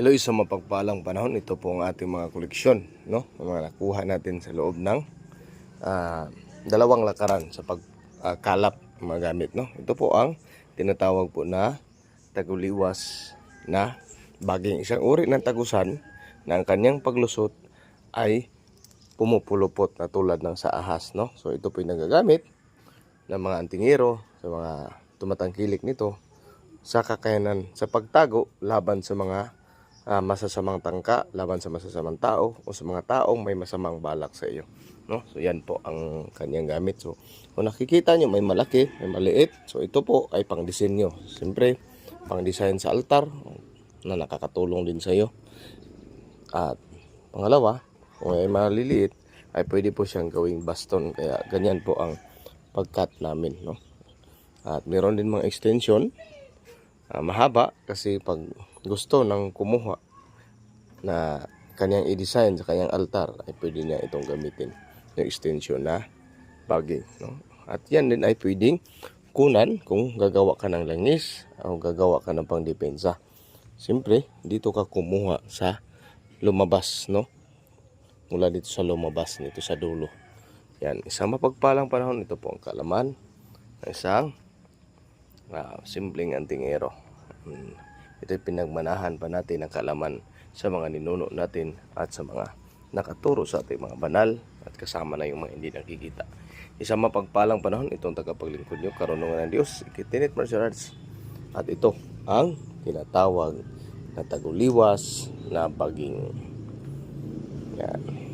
Hello, isang mapagpalang panahon. Ito po ang ating mga koleksyon, no? Mga nakuha natin sa loob ng ah, dalawang lakaran sa pagkalap ng mga gamit, no? Ito po ang tinatawag po na taguliwas na baging isang uri ng tagusan na ang kanyang paglusot ay pumupulupot na tulad ng sa ahas, no? So ito po yung nagagamit ng mga antingero sa mga tumatangkilik nito sa kakayanan sa pagtago laban sa mga ah, masasamang tangka, laban sa masasamang tao o sa mga taong may masamang balak sa iyo. No? So yan po ang kanyang gamit. So kung nakikita nyo may malaki, may maliit. So ito po ay pang disenyo. Siyempre, pang design sa altar na nakakatulong din sa iyo. At pangalawa, kung ay maliliit, ay pwede po siyang gawing baston. Kaya ganyan po ang pagkat namin. No? At meron din mga extension ah, mahaba kasi pag gusto ng kumuha na kanyang i-design sa kanyang altar ay pwede niya itong gamitin. Yung extension na bagay no? At yan din ay pwedeng kunan kung gagawa ka ng langis o gagawa ka ng pangdepensa. Siyempre dito ka kumuha sa lumabas no? Mula dito sa lumabas nito sa dulo. Yan isang mapagpalang panahon. Ito po ang kalaman ng isang Ah, simpleng antingero. Hmm. Ito pinagmanahan pa natin ang kalaman sa mga ninuno natin at sa mga nakaturo sa ating mga banal at kasama na yung mga hindi nakikita. Isang mapagpalang panahon itong tagapaglingkod nyo, karunungan ng Diyos, ikitinit martial arts. At ito ang tinatawag na taguliwas na baging. Yan.